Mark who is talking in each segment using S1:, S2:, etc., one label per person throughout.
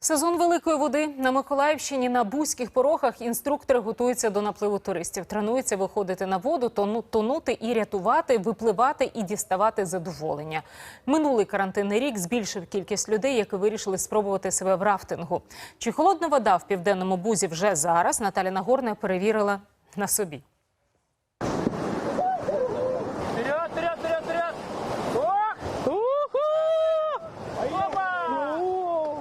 S1: Сезон великої води на Миколаївщині на бузьких порогах інструктори готуються до напливу туристів. Тренуються виходити на воду, тону- тонути і рятувати, випливати і діставати задоволення. Минулий карантинний рік збільшив кількість людей, які вирішили спробувати себе в рафтингу. Чи холодна вода в південному бузі вже зараз? Наталя Нагорна перевірила на собі.
S2: Вперед, вперед, вперед, вперед! Ох! Уху! Опа!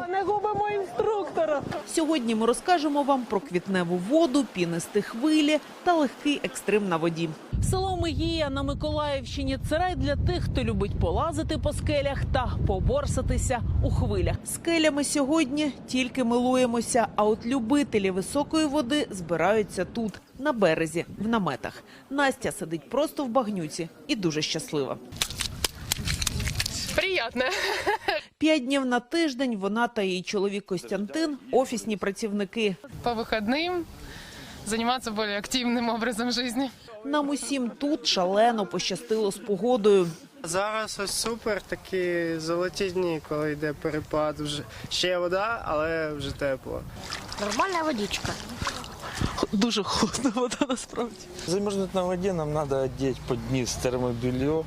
S2: Не губимо інструктора!
S3: Сьогодні ми розкажемо вам про квітневу воду, пінисті хвилі та легкий екстрим на воді.
S4: Село Мегія на Миколаївщині це рай для тих, хто любить полазити по скелях та поборсатися у хвилях.
S3: Скелями сьогодні тільки милуємося, а от любителі високої води збираються тут, на березі, в наметах. Настя сидить просто в багнюці і дуже щаслива.
S5: Приятно.
S3: П'ять днів на тиждень вона та її чоловік Костянтин офісні працівники.
S5: По выходным заниматься более активным образом жизни.
S3: Нам усім тут шалено пощастило з погодою.
S6: Зараз ось супер, такі золоті дні, коли йде перепад. Вже ще є вода, але вже тепло.
S7: Нормальная водичка.
S4: Дуже холодна вода насправді.
S8: Замерзнуть на воде нам надо одеть под низ термобелье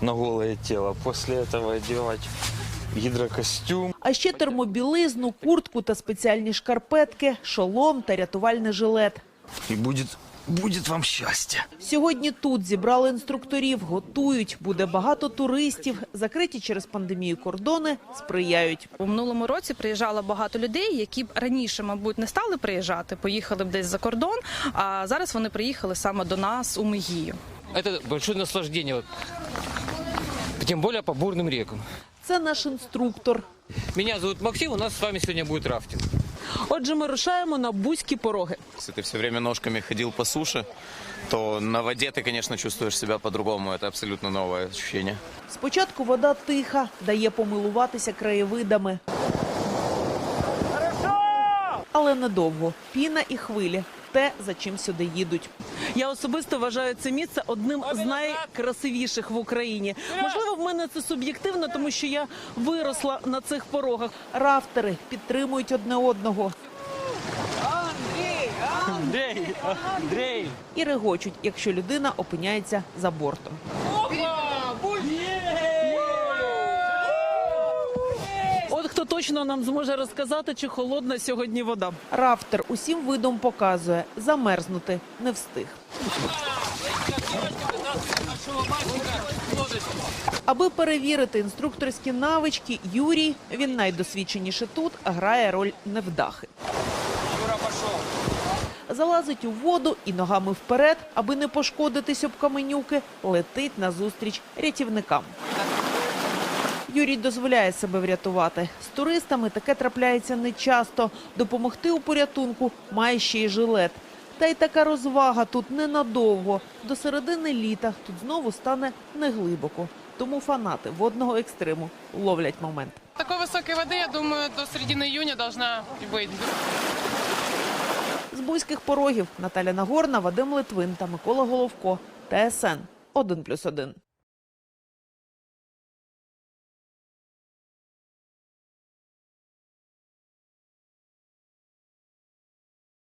S8: на голое тело. После этого одевать гидрокостюм.
S3: А ще термобілизну, куртку та спеціальні шкарпетки, шолом та рятувальний жилет.
S8: И будет, будет вам счастье.
S3: Сьогодні тут зібрали інструкторів, готують. Буде багато туристів. Закриті через пандемію кордони сприяють.
S9: У минулому році приїжджало багато людей, які б раніше, мабуть, не стали приїжджати, поїхали б десь за кордон. А зараз вони приїхали саме до нас у Мегію.
S10: Это большое наслаждение. вот. Тем более по бурным рекам.
S3: Це наш інструктор.
S10: Меня зовут Максим, у нас с вами сегодня будет рафтинг.
S4: Отже, ми рушаємо на бузькі пороги.
S11: Если ты все время ножками ходил по суше, то на воде ты, конечно, чувствуешь себя по-другому. Это абсолютно новое ощущение.
S3: Спочатку вода тиха, дає помилуватися краєвидами. Але недовго. Піна і хвилі те, за чим сюди їдуть.
S4: Я особисто вважаю це місце одним з найкрасивіших в Україні. Можливо, в мене це суб'єктивно, тому що я виросла на цих порогах.
S3: Рафтери підтримують одне одного
S2: Андрей! Андрей!
S3: і регочуть, якщо людина опиняється за бортом.
S4: От хто точно нам зможе розказати, чи холодна сьогодні вода.
S3: Рафтер усім видом показує, замерзнути не встиг. Аби перевірити інструкторські навички, Юрій, він найдосвідченіший тут, грає роль невдахи. Залазить у воду і ногами вперед, аби не пошкодитись об каменюки, летить назустріч рятівникам. Юрій дозволяє себе врятувати. З туристами таке трапляється нечасто. Допомогти у порятунку має ще й жилет. Та й така розвага тут ненадовго. До середини літа тут знову стане неглибоко. Тому фанати водного екстриму ловлять момент.
S5: Такой высокой воды, я думаю, до середины июня должна быть.
S3: З бузьких порогів Наталя Нагорна, Вадим Литвин та Микола Головко. ТСН 1+,1.